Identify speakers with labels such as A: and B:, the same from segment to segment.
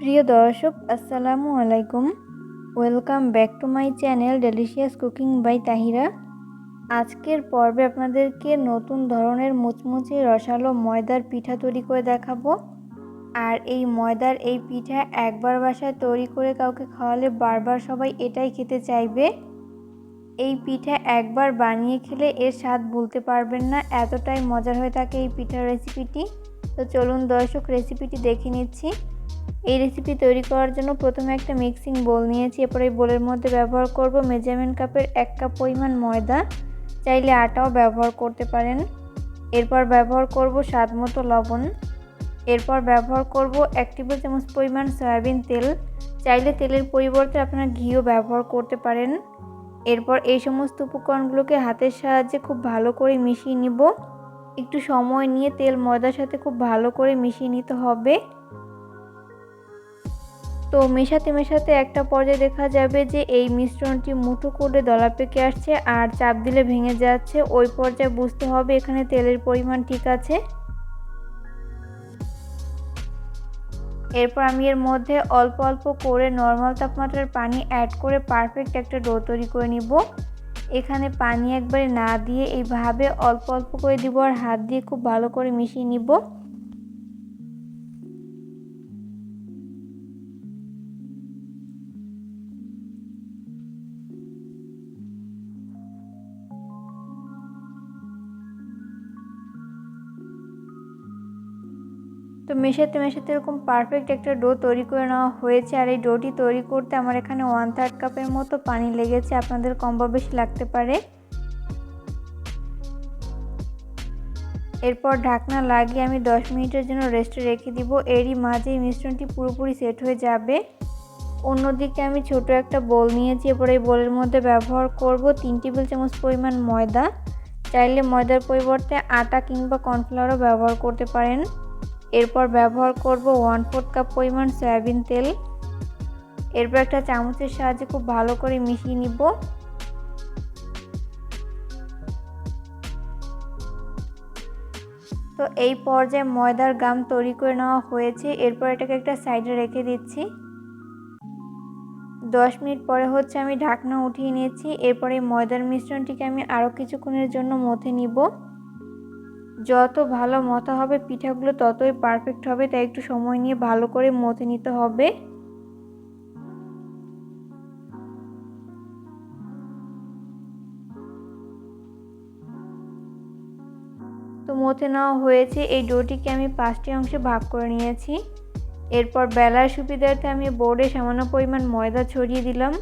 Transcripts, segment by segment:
A: প্রিয় দর্শক, আসসালামু আলাইকুম। Welcome back to my channel delicious cooking by Tahira আজকের পর্বে আপনাদেরকে নতুন ধরনের মুচমুচে রসালো ময়দার পিঠা তৈরি করে দেখাবো। আর এই ময়দার এই পিঠা একবার বাসায় তৈরি করে কাউকে খাওয়ালে বারবার সবাই এটাই খেতে চাইবে। এই পিঠা একবার বানিয়ে খেলে এর স্বাদ ভুলতে পারবেন না, এতটাই মজার হয়ে থাকে এই পিঠার রেসিপিটি তো চলুন দর্শক রেসিপিটি দেখে নিচ্ছি। এই রেসিপি তৈরি করার জন্য প্রথমে একটা মিক্সিং বোল নিয়েছি। এরপর এই বোলের মধ্যে ব্যবহার করব মেজারমেন্ট কাপের এক কাপ পরিমাণ ময়দা। চাইলে আটাও ব্যবহার করতে পারেন। এরপর ব্যবহার করব স্বাদ মতো লবণ। এরপর ব্যবহার করব এক টেবিল চামচ পরিমাণ সয়াবিন তেল। চাইলে তেলের পরিবর্তে আপনারা ঘিও ব্যবহার করতে পারেন। এরপর এই সমস্ত উপকরণগুলোকে হাতের সাহায্যে খুব ভালো করে মিশিয়ে নিব। একটু সময় নিয়ে তেল ময়দার সাথে খুব ভালো করে মিশিয়ে নিতে হবে। তো মেশাতে মেশাতে একটা পর্যায়ে দেখা যাবে যে এই মিশ্রণটি মুঠো করে দলা পেকে আসছে আর চাপ দিলে ভেঙে যাচ্ছে। ওই পর্যায়ে বুঝতে হবে এখানে তেলের পরিমাণ ঠিক আছে। এরপর আমি এর মধ্যে অল্প অল্প করে নর্মাল তাপমাত্রার পানি অ্যাড করে পারফেক্ট একটা ডো তৈরি করে নিব। এখানে পানি একবারে না দিয়ে এইভাবে অল্প অল্প করে দিব আর হাত দিয়ে খুব ভালো করে মিশিয়ে নিব। তো মেশাতে মেশাতে এরকম পারফেক্ট একটা ডো তৈরি করে নেওয়া হয়েছে। আর এই ডোটি তৈরি করতে আমার এখানে ওয়ান থার্ড কাপের মতো পানি লেগেছে। আপনাদের কম বা বেশি লাগতে পারে। এরপর ঢাকনা লাগিয়ে আমি 10 মিনিটের জন্য রেস্টে রেখে দিব। এরই মাঝে মিশ্রণটি পুরোপুরি সেট হয়ে যাবে। অন্যদিকে আমি ছোট একটা বোল নিয়েছি। এরপর এই বোলের মধ্যে ব্যবহার করব তিন টেবিল চামচ পরিমাণ ময়দা। চাইলে ময়দার পরিবর্তে আটা কিংবা কর্নফ্লাওয়ারও ব্যবহার করতে পারেন। এরপর ব্যবহার করব ওয়ান ফোর্থ কাপ পরিমাণ সয়াবিন তেল। এরপর একটা চামচের সাহায্যে খুব ভালো করে মিশিয়ে নিব। তো এই পর্যায়ে ময়দার গাম তৈরি করে নেওয়া হয়েছে। এরপর এটাকে একটা সাইডে রেখে দিচ্ছি। দশ মিনিট পরে হচ্ছে আমি ঢাকনা উঠিয়ে নিয়েছি। এরপরে ময়দার মিশ্রণটিকে আমি আরও কিছুক্ষণের জন্য মথে নিব। যত ভালো মতো হবে, পিঠাগুলো ততই পারফেক্ট হবে। তাই একটু সময় নিয়ে ভালো করে মথে নিতে হবে। তো মথে নেওয়া হয়েছে। এই ডোটিকে আমি পাঁচটি অংশে ভাগ করে নিয়েছি। এরপর বেলার সুবিধার্থে আমি বোর্ডে সামান্য পরিমাণ ময়দা ছড়িয়ে দিলাম।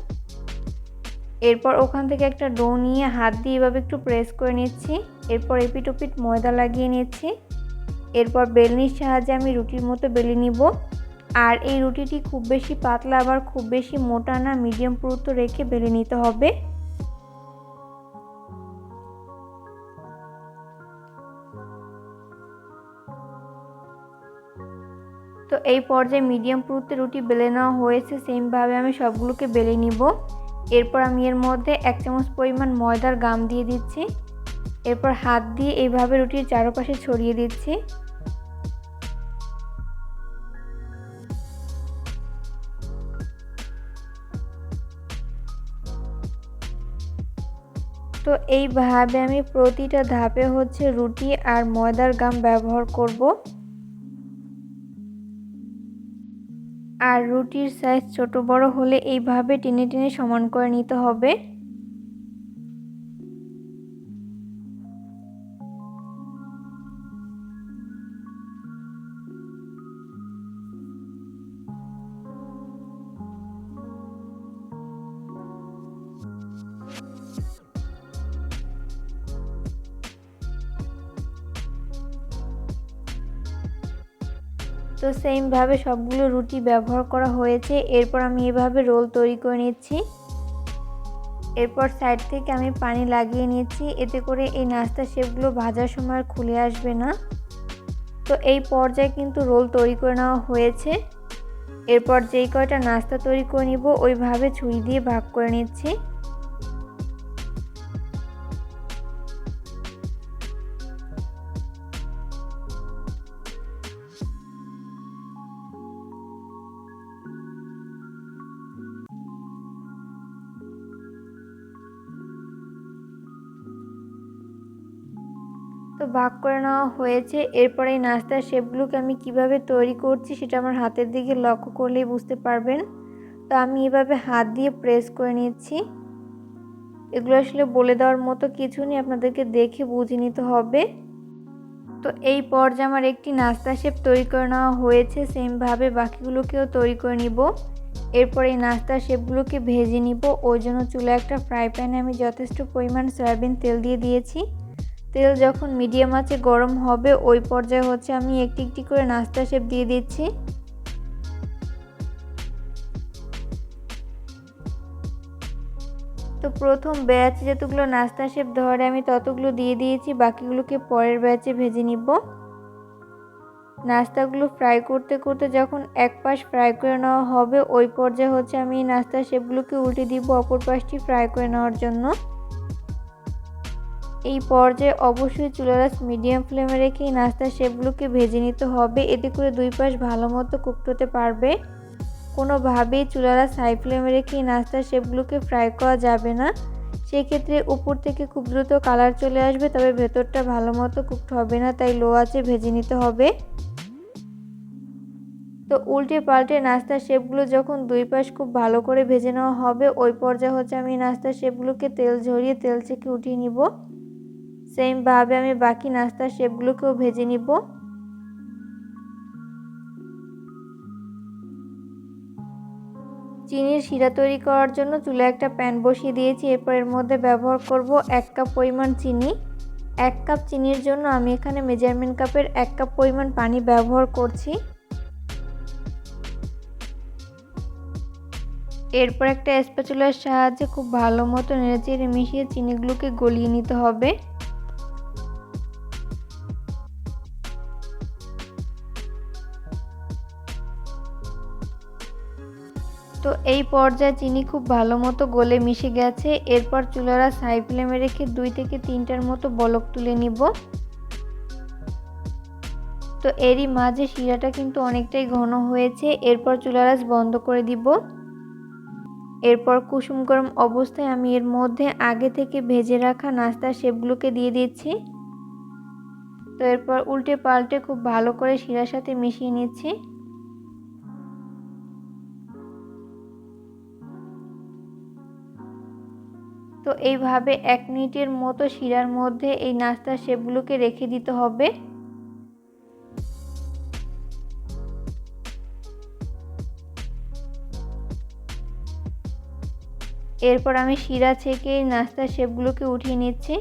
A: এরপর ওখান থেকে একটা ডো নিয়ে হাত দিয়ে এভাবে একটু প্রেস করে নিচ্ছি। এরপর এপিট ওপিট ময়দা লাগিয়ে নিয়েছি। এরপর বেলনির সাহায্যে আমি রুটির মতো বেলে নিব। আর এই রুটিটি খুব বেশি পাতলা আবার খুব বেশি মোটা না, মিডিয়াম পুরুত্ব রেখে বেলে নিতে হবে। তো এই পর্যায়ে মিডিয়াম পুরুত্বে রুটি বেলে নেওয়া হয়েছে, সেমভাবে আমি সবগুলোকে বেলে নিব। এরপর আমি এর মধ্যে এক চামচ পরিমাণ ময়দার গাম দিয়ে দিচ্ছি। এরপর হাত দিয়ে এইভাবে রুটির চারপাশে ছড়িয়ে দিচ্ছি। তো এইভাবে আমি প্রতিটা ধাপে হচ্ছে রুটি আর ময়দার গাম ব্যবহার করব। আর রুটির সাইজ ছোট বড় হলে এইভাবে টেনে টেনে সমান করে নিতে হবে। তো সেমভাবে সবগুলো রুটি ব্যবহার করা হয়েছে। এরপর আমি এভাবে রোল তৈরি করে নিচ্ছি। এরপর সাইড থেকে আমি পানি লাগিয়ে নিচ্ছি এতে করে এই নাস্তা শেপগুলো ভাজার সময় খুলে আসবে না। তো এই পর্যায়ে কিন্তু রোল তৈরি করে নেওয়া হয়েছে। এরপর যেই কয়টা নাস্তা তৈরি করে নিব, ওইভাবে ছুরি দিয়ে ভাগ করে নিচ্ছি। তো ভাগ করে নেওয়া হয়েছে। এরপরে এই নাস্তার শেপগুলোকে আমি কীভাবে তৈরি করছি সেটা আমার হাতের দিকে লক্ষ্য করলেই বুঝতে পারবেন। তো আমি এভাবে হাত দিয়ে প্রেস করে নিচ্ছি। এগুলো আসলে বলে দেওয়ার মতো কিছু নেই, আপনাদেরকে দেখে বুঝে নিতে হবে। তো এই পর্যায়ে আমার একটি নাস্তা শেপ তৈরি করে নেওয়া হয়েছে, সেমভাবে বাকিগুলোকেও তৈরি করে নিব। এরপর এই নাস্তা শেপগুলোকে ভেজে নিব। ওই জন্য চুলা একটা ফ্রাই প্যানে আমি যথেষ্ট পরিমাণ সয়াবিন তেল দিয়ে দিয়েছি। তেল যখন মিডিয়াম আছে গরম হবে, ওই পর্যায়ে হচ্ছে আমি একটি একটি করে নাস্তা শেপ দিয়ে দিচ্ছি। তো প্রথম ব্যাচে যতগুলো নাস্তা শেপ ধরে আমি ততগুলো দিয়ে দিয়েছি, বাকিগুলোকে পরের ব্যাচে ভেজে নিব। নাস্তাগুলো ফ্রাই করতে করতে যখন এক পাশ ফ্রাই করে নেওয়া হবে, ওই পর্যায়ে হচ্ছে আমি নাস্তা শেপগুলোকে উল্টে দিব, অপর পাশটি ফ্রাই করে নেওয়ার জন্য। এই পর্যায়ে অবশ্যই চুলারাস মিডিয়াম ফ্লেমে রেখে এই নাস্তার শেপগুলোকে ভেজে নিতে হবে। এতে করে দুই পাশ ভালো মতো কুকড হতে পারবে। কোনোভাবেই চুলারাস হাই ফ্লেমে রেখে এই নাস্তার শেপগুলোকে ফ্রাই করা যাবে না। সেক্ষেত্রে উপর থেকে খুব দ্রুত কালার চলে আসবে, তবে ভেতরটা ভালো মতো কুকড হবে না, তাই লো আছে ভেজে নিতে হবে। তো উল্টে পাল্টে নাস্তার শেপগুলো যখন দুই পাশ খুব ভালো করে ভেজে নেওয়া হবে, ওই পর্যায়ে হচ্ছে আমি নাস্তার শেপগুলোকে তেল ঝরিয়ে তেল থেকে উঠিয়ে নিব। সেমভাবে আমি বাকি নাস্তার শেপগুলোকেও ভেজে নিব। চিনির শিরা তৈরি করার জন্য চুলে একটা প্যান বসিয়ে দিয়েছি। এরপর এর মধ্যে ব্যবহার করব এক কাপ পরিমাণ চিনি। এক কাপ চিনির জন্য আমি এখানে মেজারমেন্ট কাপের এক কাপ পরিমাণ পানি ব্যবহার করছি। এরপর একটা স্প্যাচুলার সাহায্যে খুব ভালো মতো নেড়েচেড়ে মিশিয়ে চিনিগুলোকে গলিয়ে নিতে হবে। তো এই পর্যায়ে চিনি খুব ভালো মতো গলে মিশে গেছে। এরপর চুলারা সাই ফ্লেমে রেখে দুই থেকে তিনটার মতো বলক তুলে নিব। তো এরই মাঝে শিরাটা কিন্তু অনেকটাই ঘন হয়েছে। এরপর চুলারাস বন্ধ করে দিব। এরপর কুসুম গরম অবস্থায় আমি এর মধ্যে আগে থেকে ভেজে রাখা নাস্তার শেপগুলোকে দিয়ে দিচ্ছি। তো এরপর উল্টে পাল্টে খুব ভালো করে শিরার সাথে মিশিয়ে নিচ্ছি। তো এইভাবে এক মিনিটের মতো শিরার মধ্যে এই নাস্তার শেপগুলোকে রেখে দিতে হবে। এরপর আমি শিরা থেকে নাস্তার শেপগুলোকে উঠিয়ে নিচ্ছি।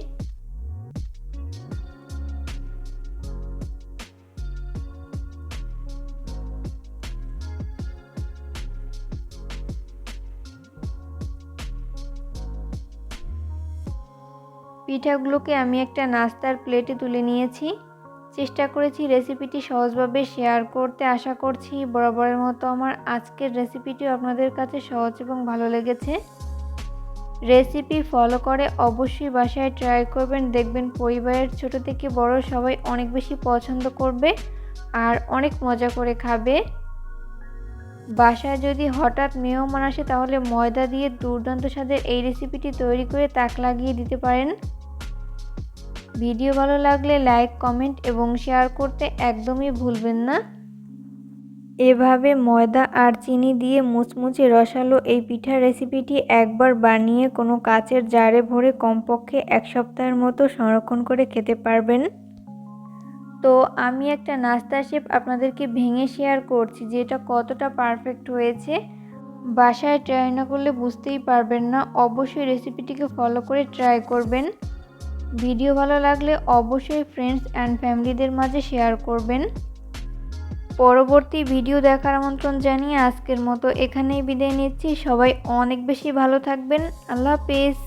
A: পিঠাগুলোকে আমি একটা নাস্তার প্লেটে তুলে নিয়েছি। চেষ্টা করেছি রেসিপিটি সহজভাবে শেয়ার করতে। আশা করছি বরাবরের মতো আমার আজকের রেসিপিটিও আপনাদের কাছে সহজ এবং ভালো লেগেছে। রেসিপি ফলো করে অবশ্যই বাসায় ট্রাই করবেন। দেখবেন পরিবারের ছোট থেকে বড় সবাই অনেক বেশি পছন্দ করবে আর অনেক মজা করে খাবে। বাসায় যদি হঠাৎ মেহমান আসে, তাহলে ময়দা দিয়ে দুর্দান্ত স্বাদের এই রেসিপিটি তৈরি করে তাক লাগিয়ে দিতে পারেন। ভিডিও ভালো লাগলে লাইক কমেন্ট এবং শেয়ার করতে একদমই ভুলবেন না। এভাবে ময়দা আর চিনি দিয়ে মুচমুচে রসালো এই পিঠার রেসিপিটি একবার বানিয়ে কোনো কাচের জারে ভরে কমপক্ষে এক সপ্তাহের মতো সংরক্ষণ করে খেতে পারবেন। তো আমি একটা নাস্তা শেপ আপনাদেরকে ভেঙে শেয়ার করছি যে এটা কতটা পারফেক্ট হয়েছে। বাসায় ট্রাই না করলে বুঝতেই পারবেন না, অবশ্যই রেসিপিটিকে ফলো করে ট্রাই করবেন। ভিডিও ভালো লাগলে অবশ্যই ফ্রেন্ডস অ্যান্ড ফ্যামিলিদের মাঝে শেয়ার করবেন। পরবর্তী ভিডিও দেখার আমন্ত্রণ জানিয়ে আজকের মতো এখানেই বিদায় নিচ্ছি। সবাই অনেক বেশি ভালো থাকবেন। আল্লাহ হাফেজ।